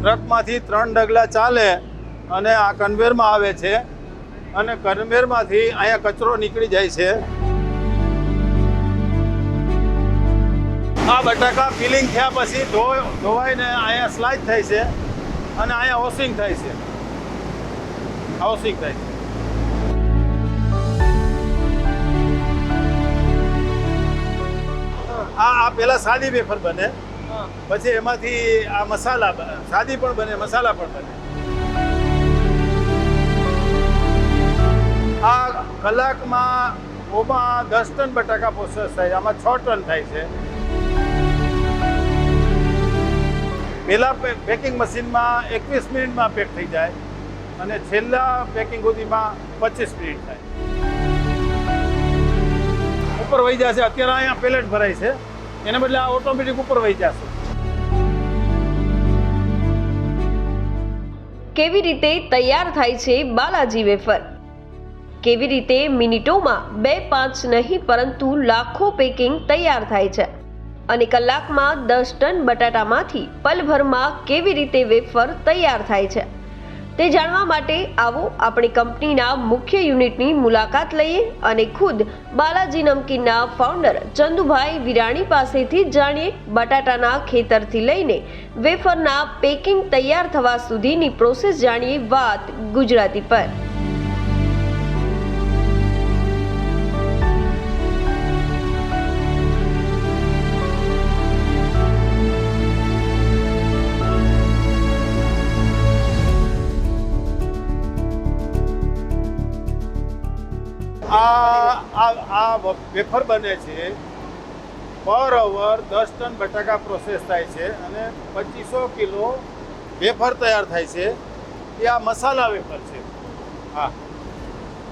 ટ્રકમાંથી ત્રણ ડગલા ચાલે અને આ કન્વેરમાં આવે છે અને કન્વેરમાંથી અહીંયા કચરો નીકળી જાય છે. આ બટાકા ફિલિંગ થયા પછી ધોવાઈને અહીંયા સ્લાઇડ થાય છે અને અહીંયા વોશિંગ થાય છે. વોશિંગ થાય છે. આ આ પહેલાં સાદી વેફર બને. પછી એમાંથી આ મસાલા સાદી પણ બને, મસાલા પણ બને. આ કલાકમાં ઓમાં દસ ટન બટાકા પ્રોસેસ થાય આમાં છ ટન થાય છે. પહેલાં પેકિંગ મશીનમાં એકવીસ મિનિટમાં પેક થઈ જાય અને છેલ્લા પેકિંગ સુધીમાં પચીસ મિનિટ થાય. ઉપર વહી જશે. અત્યારે અહીંયા પેલેટ ભરાય છે. એને બદલે આ ઓટોમેટિક ઉપર વહી જશે. કેવી રીતે તૈયાર થાય છે બાલાજી વેફર? કેવી રીતે મિનિટોમાં બે પાંચ નહીં પરંતુ લાખો પેકિંગ તૈયાર થાય છે? અને કલાકમાં દસ ટન બટાટામાંથી પલભરમાં કેવી રીતે વેફર તૈયાર થાય છે? તે જાણવા માટે આવો આપણી કંપનીના મુખ્ય યુનિટની મુલાકાત લઈએ અને ખુદ બાલાજી નમકીનના ફાઉન્ડર ચંદુભાઈ વિરાણી પાસેથી જાણીએ બટાટાના ખેતરથી લઈને વેફરના પેકિંગ તૈયાર થવા સુધીની પ્રોસેસ જાણીએ વાત ગુજરાતી પર. વેફર બને છે. પર અવર દસ ટન બટાકા પ્રોસેસ થાય છે અને પચીસો કિલો વેફર તૈયાર થાય છે. એ આ મસાલા વેફર છે. હા.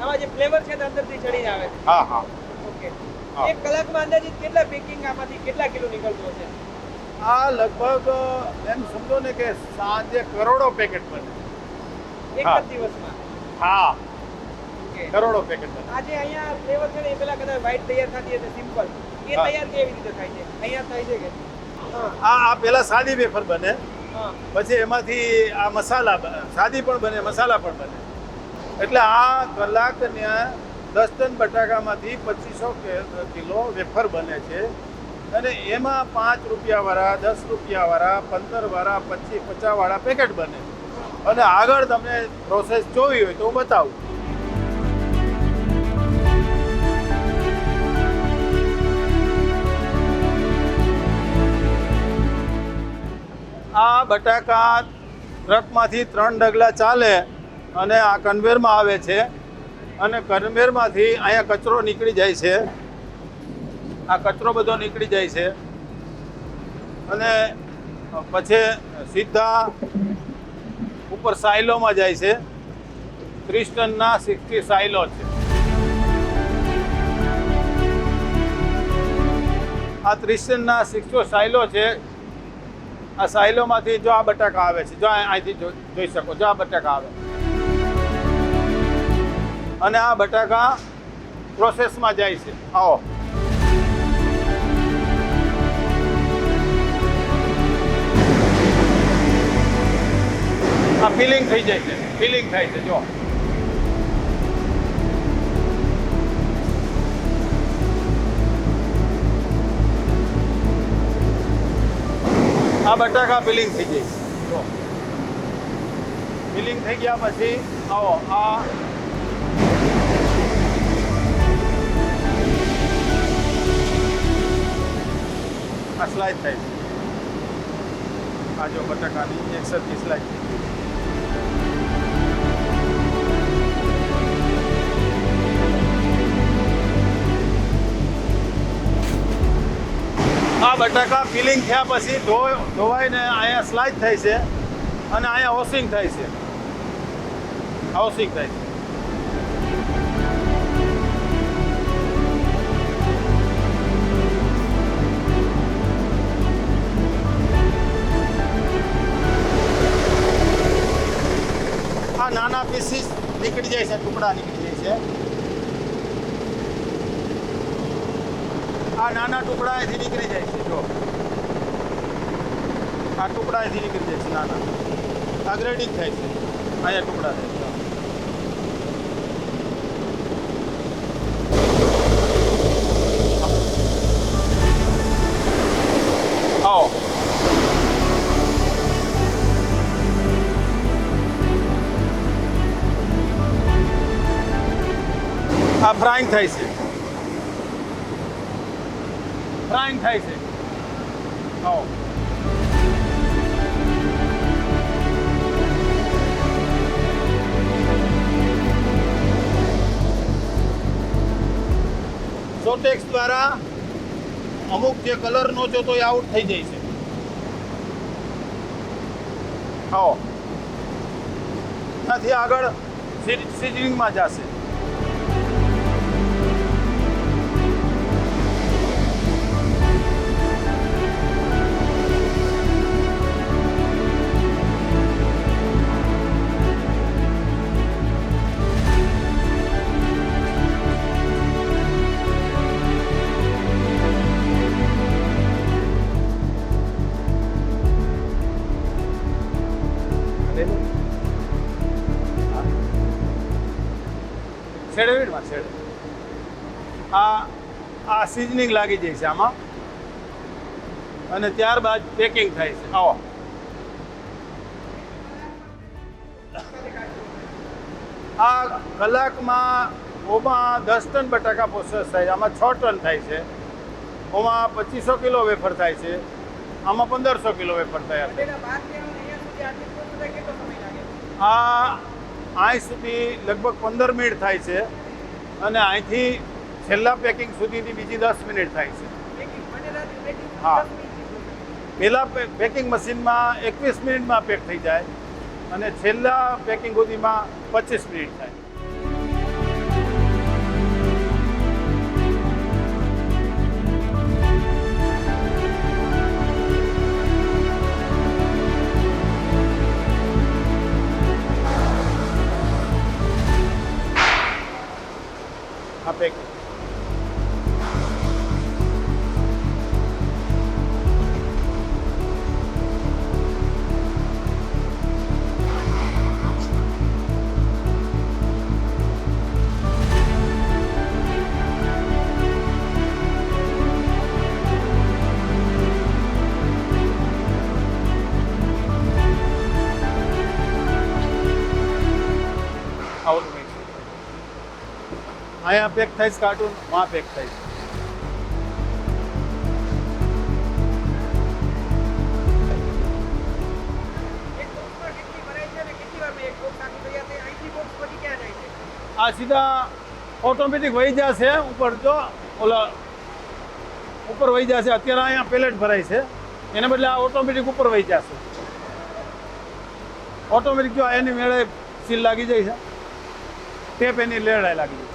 આમાં જે ફ્લેવર છે અંદરથી ચડીને આવે છે. હા હા. ઓકે. એક કલાકમાં અંદાજિત કેટલા પેકિંગ આમાંથી કેટલા કિલો નીકળતું હશે? આ લગભગ એમ સમજો ને કે સાંજે કરોડો પેકેટ બને. એક જ દિવસમાં? હા. કરોડો પેકેટ આજે અહીંયા ફ્લેવર છે ને એ પેલા કદાચ વ્હાઈટ તૈયાર થતી હશે સિમ્પલ એ. તૈયાર કેવી રીતે થાય છે? અહીંયા થાય છે કે? આ આ પેલા સાદી વેફર બને. પછી એમાંથી આ મસાલા સાદી પણ બને મસાલા પણ બને. એટલે આ કલાકને દસ ટન બટાકામાંથી પચીસો કિલો વેફર બને છે. અને એમાં પાંચ રૂપિયાવાળા દસ રૂપિયાવાળા પંદરવાળા પચીસ પચાસવાળા પેકેટ બને. અને આગળ તમને પ્રોસેસ જોવી હોય તો હું બતાવું. આ બટાકા ટ્રકમાંથી ત્રણ ડગલા ચાલે અને આ કન્વેરમાં આવે છે અને કન્વેરમાંથી અહીંયા કચરો નીકળી જાય છે. આ કચરો બધો નીકળી જાય છે. અને પછી સીધા ઉપર સાયલોમાં જાય છે. ત્રીસ ટનના સિક્સટી સાયલો છે. આ ત્રીસ ટનના સિક્સો સાયલો છે. આ સાયલોમાંથી જો આ બટાકા આવે છે, જો અહીંથી જોઈ શકો, જો આ બટાકા આવે. અને આ બટાકા પ્રોસેસમાં જાય છે. આવો. આ ફિલિંગ થઈ જાય છે, ફિલિંગ થાય છે જો આ બટાકા ફિલિંગ થઈ છે જો. ફિલિંગ થઈ ગયા પછી, આવો, આ. આ સ્લાઇડ થાય છે. આ જો બટાકાની એકસઠ સ્લાઇડ થઈ ગઈ. આ બટાકા ફિલિંગ થયા પછી ધોવાઈને અહીંયા સ્લાઇડ થાય છે અને અહીંયા વોશિંગ થાય છે. વોશિંગ થાય છે. આ નાના પીસીસ નીકળી જાય છે, ટુકડા નીકળી જાય છે. આ નાના ટુકડા અહીંથી નીકળી જાય છે, જો. આ ટુકડા અહીંથી નીકળી જાય છે, નાના. આ ગ્રેડિંગ થાય છે. અહીંયા ટુકડા થાય છે આ ફ્રાઈંગ થાય છે. ફ્રાઈંગ થાય છે. આવો. સોટેક્સ દ્વારા અમુક જે કલર નો જોતો એ આઉટ થઈ જાય છે. આવો. ત્યાંથી આગળ સીઝનિંગમાં જશે. આ સિઝનિંગ લાગી જાય છે આમાં. અને ત્યારબાદ પેકિંગ થાય છે. આવો. આ કલાકમાં ઓમાં દસ ટન બટાકા પ્રોસેસ થાય છે. આમાં છ ટન થાય છે. ઓમાં પચીસો કિલો વેફર થાય છે. આમાં પંદરસો કિલો વેફર તૈયાર આ અહીં સુધી લગભગ પંદર મિનિટ થાય છે. અને અહીંથી છેલ્લા પેકિંગ સુધીની બીજી દસ મિનિટ થાય છે. હા. પહેલાં પેકિંગ મશીનમાં એકવીસ મિનિટમાં પેક થઈ જાય અને છેલ્લા પેકિંગ સુધીમાં પચીસ મિનિટ થાય. આ પેકિંગ વારમાં એક બોક્સ આખું તૈયાર થાય અહીંથી બોક્સ પછી ક્યાં જાય છે આ સીધા ઓટોમેટિક વહી જશે ઉપર જો ઓલા ઉપર વહી જશે અત્યારે અહીંયા પેલેટ ભરાય છે એને બદલે આ ઓટોમેટિક ઉપર વહી જશે ઓટોમેટિક જો એની મેળે સીલ લાગી જાય છે ટેપ એની લેડાય લાગી જાય